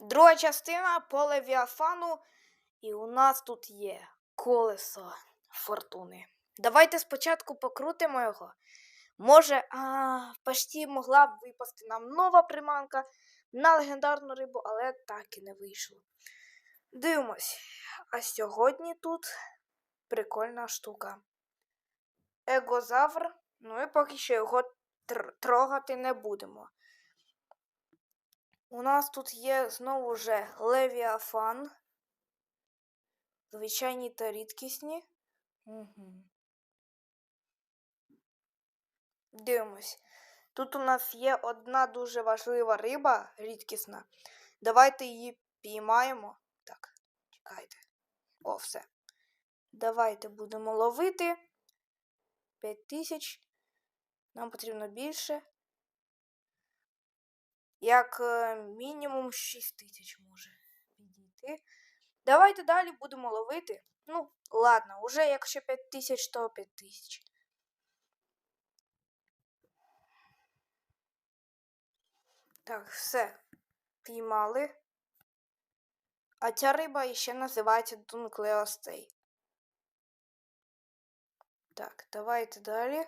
Друга частина по Левіафану. І у нас тут є колесо фортуни. Давайте спочатку покрутимо його. Може, а, почти могла б випасти нам нова приманка на легендарну рибу, але так і не вийшло. Дивимось. А сьогодні тут прикольна штука. Егозавр. Ну і поки що його тр- трогати не будемо. У нас тут є знову же Левіафан. Звичайні та рідкісні. Угу. Дивимось. Тут у нас є одна дуже важлива риба, рідкісна. Давайте її піймаємо. Так, чекайте. О, все. Давайте будемо ловити. 5 тисяч. Нам потрібно більше. Як е, мінімум 6 тисяч може підійти. Давайте далі будемо ловити. Ну, ладно, уже якщо 5 тисяч, то 5 тисяч. Так, все. Піймали. А ця риба ще називається Дунклеостей. Так, давайте далі.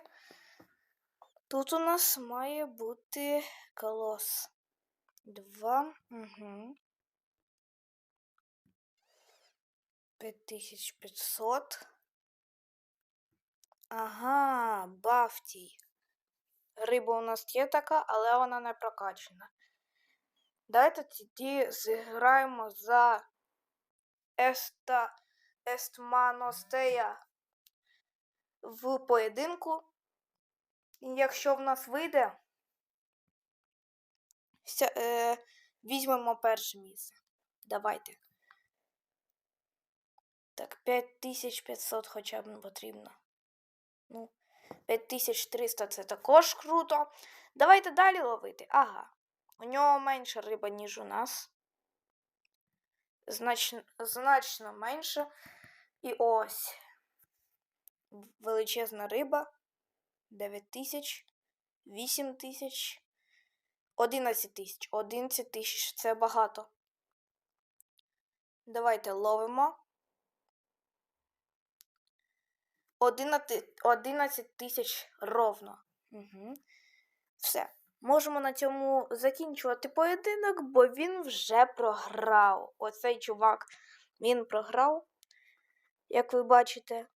Тут у нас має бути колос. Два. Угу. 5500. Ага, Бафтій. Риба у нас є така, але вона не прокачана. Давайте тоді зіграємо за Еста Естманостея в поєдинку. І якщо в нас вийде, ся- е, візьмемо перше місце. Давайте. Так, 5500 хоча б потрібно. Ну, 5300 це також круто. Давайте далі ловити. Ага. У нього менша риба, ніж у нас. Значно, значно менше. І ось. Величезна риба. 9 тисяч, 8 тисяч, 11 тисяч. 11 тисяч це багато. Давайте ловимо. 11, 11 тисяч ровно. Угу. Все. Можемо на цьому закінчувати поєдинок, бо він вже програв. Оцей чувак він програв, як ви бачите.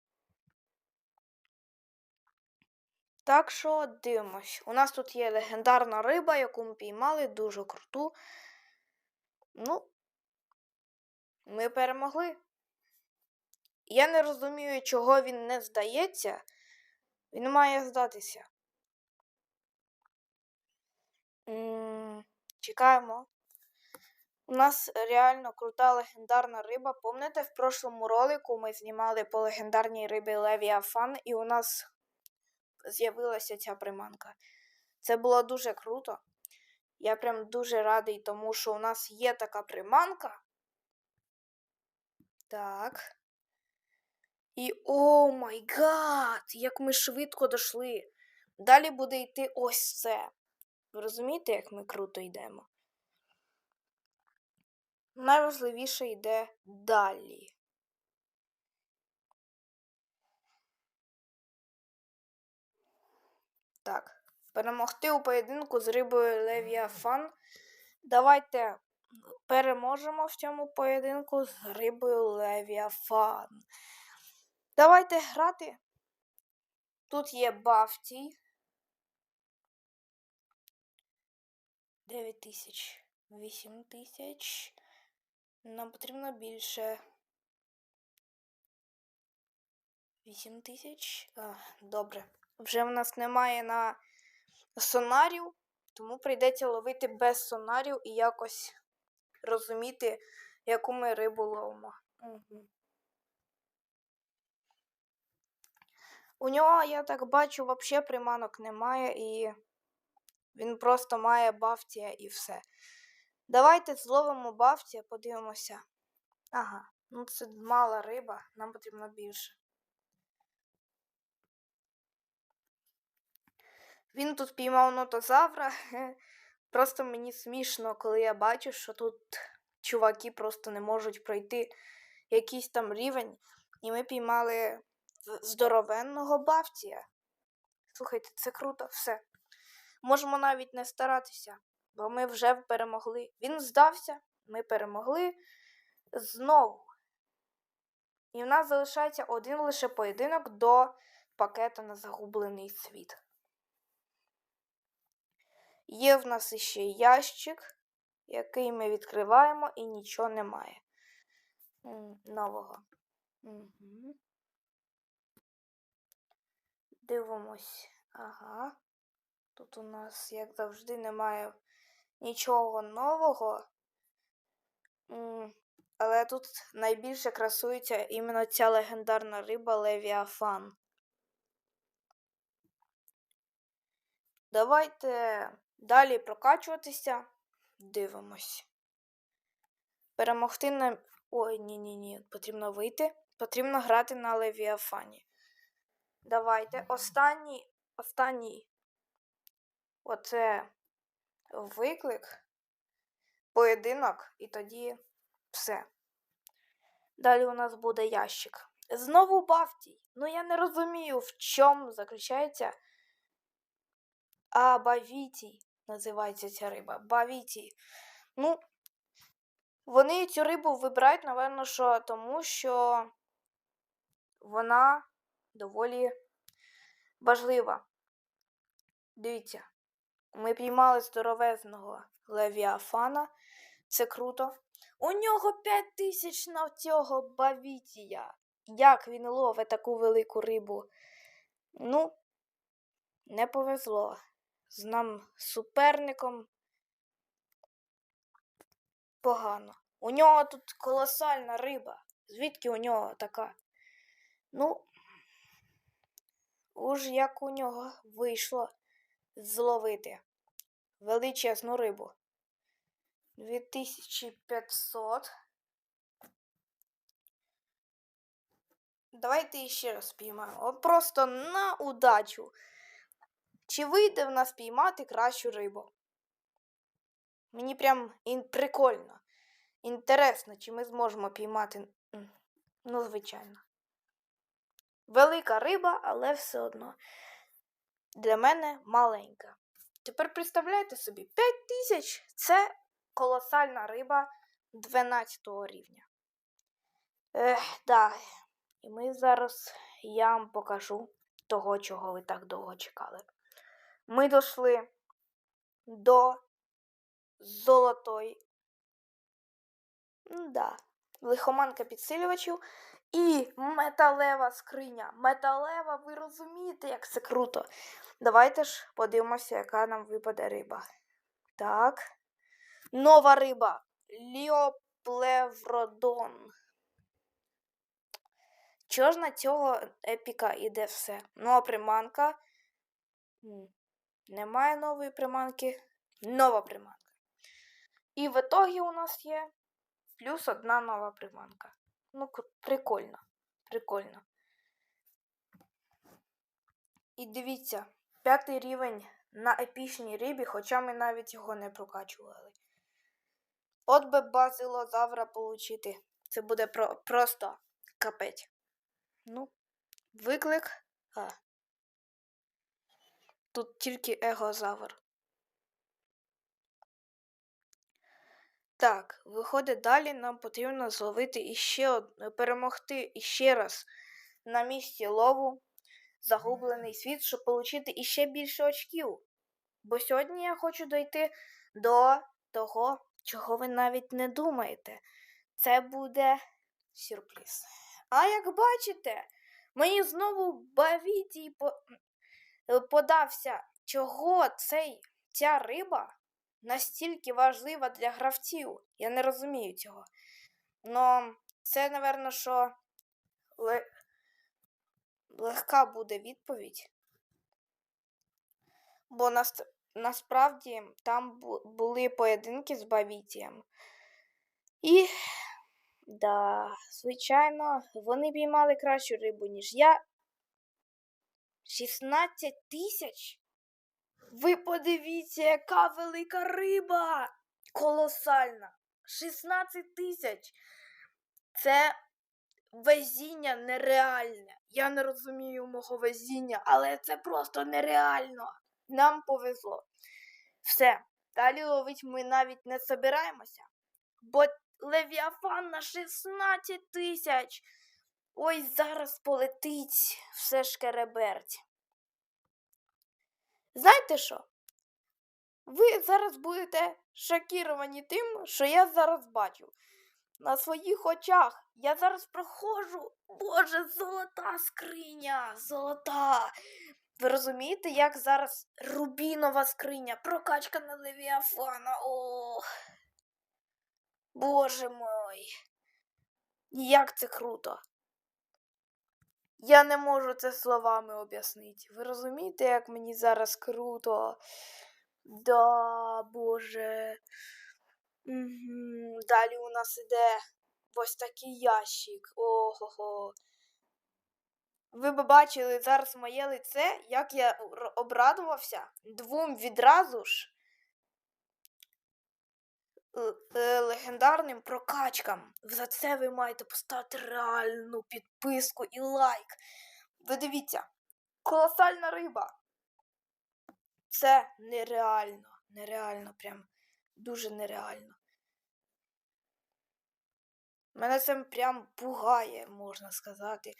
Так що дивимось. У нас тут є легендарна риба, яку ми піймали, дуже круту. Ну, ми перемогли. Я не розумію, чого він не здається. Він має здатися. М, Чекаємо. У нас реально крута легендарна риба. Помните, в прошлому ролику ми знімали по легендарній рибі Левіафан, і у нас з'явилася ця приманка. Це було дуже круто. Я прям дуже радий, тому що у нас є така приманка. Так. І о май гад! Як ми швидко дійшли. Далі буде йти ось це. Ви розумієте, як ми круто йдемо? Найважливіше йде далі. Так, перемогти у поєдинку з рибою Левіафан. Давайте переможемо в цьому поєдинку з рибою Левіафан. Давайте грати. Тут є Бафтій. 9 тисяч. 8 тисяч. Нам потрібно більше. 8 тисяч. А, добре. Вже в нас немає на сонарів, тому прийдеться ловити без сонарів і якось розуміти, яку ми рибу ловимо. У нього, я так бачу, взагалі приманок немає, і він просто має бафтія і все. Давайте зловимо бафтія, подивимося. Ага, ну це мала риба, нам потрібно більше. Він тут піймав нотозавра. Просто мені смішно, коли я бачу, що тут чуваки просто не можуть пройти якийсь там рівень, і ми піймали здоровенного Бафтія. Слухайте, це круто, все. Можемо навіть не старатися, бо ми вже перемогли. Він здався, ми перемогли знову. І в нас залишається один лише поєдинок до пакета на загублений світ. Є в нас іще ящик, який ми відкриваємо, і нічого немає. Нового. Угу. Дивимось. Ага. Тут у нас, як завжди, немає нічого нового. Але тут найбільше красується іменно ця легендарна риба Левіафан. Давайте далі прокачуватися. Дивимось. Перемогти на. Ой, ні-ні-ні, потрібно вийти. Потрібно грати на Левіафані. Давайте. Останній. Останній. Оце виклик. Поєдинок, і тоді все. Далі у нас буде ящик. Знову Бафтій. Ну я не розумію, в чому заключається. А, Бавітій називається ця риба. Бавітій. Ну, вони цю рибу вибирають, напевно, що тому що вона доволі важлива. Дивіться, ми піймали здоровезного левіафана. Це круто. У нього 5 тисяч на цього бавітія. Як він ловить таку велику рибу? Ну, не повезло. З нам суперником погано. У нього тут колосальна риба. Звідки у нього така? Ну, уж як у нього вийшло зловити величезну рибу. 2500. Давайте ще раз піймаємо. Просто на удачу. Чи вийде в нас піймати кращу рибу? Мені прям прикольно. Інтересно, чи ми зможемо піймати. Ну, звичайно. Велика риба, але все одно. Для мене маленька. Тепер представляєте собі, 5 тисяч це колосальна риба 12 рівня. Ех, да. І ми зараз я вам покажу того, чого ви так довго чекали. Ми дійшли до золотої. Да, лихоманка підсилювачів і металева скриня. Металева, ви розумієте, як це круто. Давайте ж подивимося, яка нам випаде риба. Так. Нова риба. Ліоплевродон. Чого ж на цього епіка іде все? Нова приманка. Немає нової приманки. Нова приманка. І в итогі у нас є плюс одна нова приманка. Ну, прикольно. Прикольно. І дивіться, п'ятий рівень на епічній рибі, хоча ми навіть його не прокачували. От би базилозавра получити. Це буде про- просто капець. Ну, виклик. А. Тут тільки егозавр. Так, виходить, далі нам потрібно зловити іще од... перемогти іще раз на місці лову загублений світ, щоб отримати іще більше очків. Бо сьогодні я хочу дойти до того, чого ви навіть не думаєте. Це буде сюрприз. А як бачите, мені знову Бавітій по... е, подався, чого цей, ця риба настільки важлива для гравців. Я не розумію цього. Но це, напевно, що легка буде відповідь. Бо нас... насправді там були поєдинки з Бавітієм. І, да, звичайно, вони піймали кращу рибу, ніж я. 16 тисяч? Ви подивіться, яка велика риба! Колосальна! 16 тисяч. Це везіння нереальне. Я не розумію мого везіння, але це просто нереально. Нам повезло. Все, далі ловить ми навіть не собираємося, бо Левіафан на 16 тисяч. Ой, зараз полетить все шкереберть. Знаєте що? Ви зараз будете шокіровані тим, що я зараз бачу. На своїх очах я зараз проходжу. Боже, золота скриня, золота. Ви розумієте, як зараз рубінова скриня, прокачка на Левіафана. Ох. Боже мой. Як це круто. Я не можу це словами об'яснити. Ви розумієте, як мені зараз круто? Да, Боже. Угу. Далі у нас іде ось такий ящик. Ого. Ви б бачили зараз моє лице, як я обрадувався двом відразу ж легендарним прокачкам. За це ви маєте поставити реальну підписку і лайк. Ви дивіться, колосальна риба. Це нереально. Нереально, прям дуже нереально. Мене це прям пугає, можна сказати.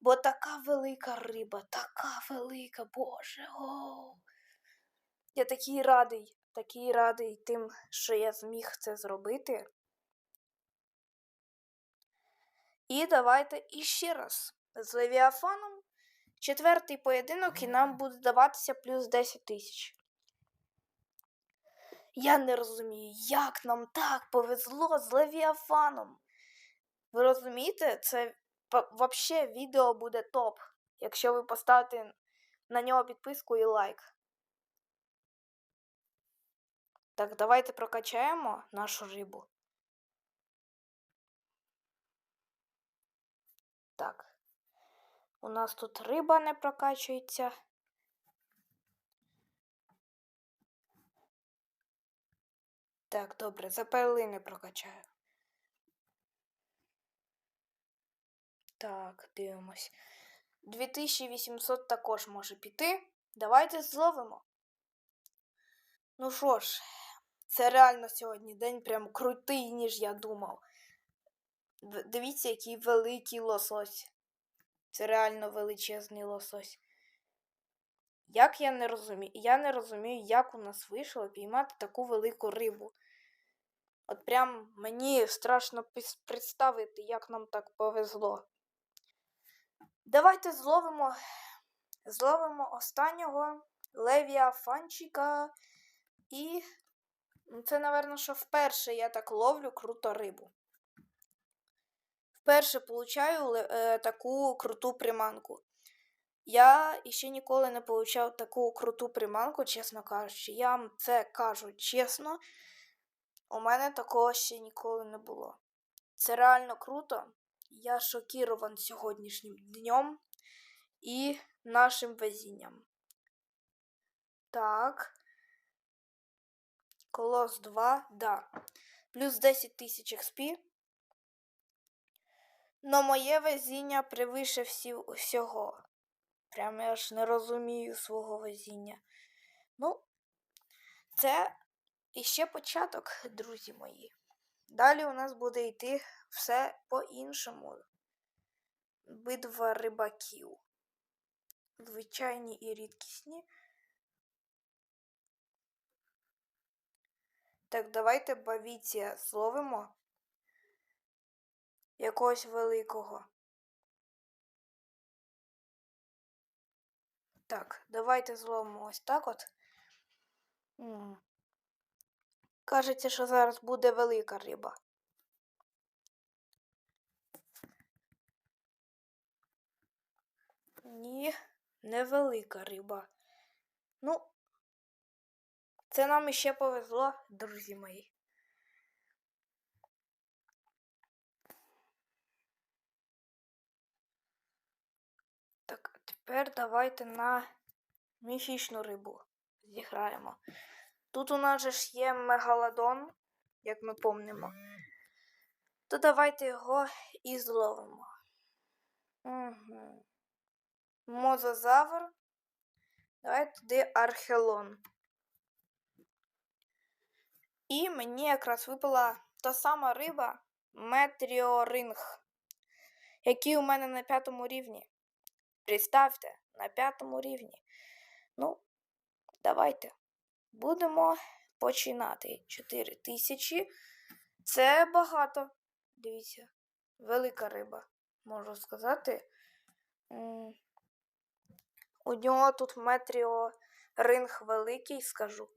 Бо така велика риба, така велика, боже. О. Я такий радий, такий радий тим, що я зміг це зробити. І давайте іще раз. З Левіафаном четвертий поєдинок і нам буде даватися плюс 10 тисяч. Я не розумію, як нам так повезло з Левіафаном. Ви розумієте, це взагалі відео буде топ, якщо ви поставите на нього підписку і лайк. Так, давайте прокачаємо нашу рибу. Так. У нас тут риба не прокачується. Так, добре, за перлини прокачаю. Так, дивимось. 2800 також може піти. Давайте зловимо. Ну що ж, це реально сьогодні день прям крутий, ніж я думав. Дивіться, який великий лосось. Це реально величезний лосось. Як я не розумію, я не розумію, як у нас вийшло піймати таку велику рибу. От прям мені страшно представити, як нам так повезло. Давайте зловимо, зловимо останнього левіафанчика. І це, напевно, що вперше я так ловлю круту рибу. Вперше получаю е, таку круту приманку. Я іще ніколи не получав таку круту приманку, чесно кажучи. Я вам це кажу чесно. У мене такого ще ніколи не було. Це реально круто. Я шокірован сьогоднішнім днем і нашим везінням. Так. Колос 2, да. Плюс 10 тисяч XP. Но моє везіння превише всі, всього. Прям я ж не розумію свого везіння. Ну, це іще початок, друзі мої. Далі у нас буде йти все по-іншому. Битва рибаків. Звичайні і рідкісні. Так, давайте бавіція зловимо якогось великого. Так, давайте зловимо ось так от. Кажеться, що зараз буде велика риба. Ні, невелика риба. Ну, це нам іще повезло, друзі мої. Так, а тепер давайте на міфічну рибу зіграємо. Тут у нас же ж є мегалодон. як ми помнимо. То давайте його і зловимо. Угу. Мозазавр. Давай туди архелон. І мені якраз випала та сама риба Метріоринг, який у мене на п'ятому рівні. Представте, на п'ятому рівні. Ну, давайте. Будемо починати. 4 тисячі. Це багато. Дивіться, велика риба, можу сказати. У нього тут метріо ринг великий, скажу.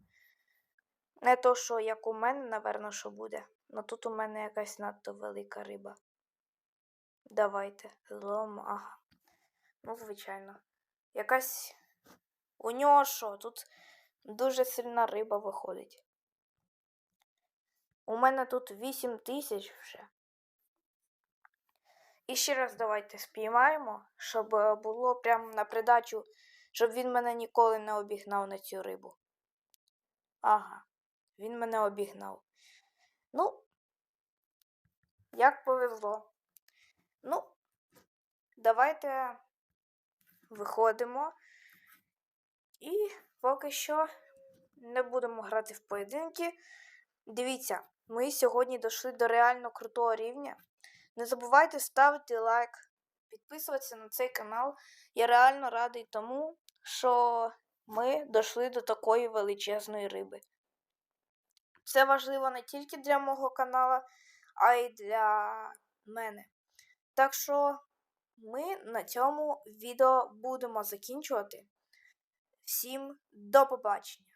Не то, що як у мене, напевно, що буде. Но тут у мене якась надто велика риба. Давайте, зловимо. Ага. Ну, звичайно. Якась. У нього що? Тут дуже сильна риба виходить. У мене тут 8 тисяч вже. І ще раз давайте спіймаємо, щоб е, було прямо на придачу, щоб він мене ніколи не обігнав на цю рибу. Ага, він мене обігнав. Ну, як повезло. Ну, давайте виходимо. І поки що не будемо грати в поєдинки. Дивіться, ми сьогодні дійшли до реально крутого рівня. Не забувайте ставити лайк, підписуватися на цей канал. Я реально радий тому, що ми дійшли до такої величезної риби. Це важливо не тільки для мого каналу, а й для мене. Так що ми на цьому відео будемо закінчувати. Всім до побачення!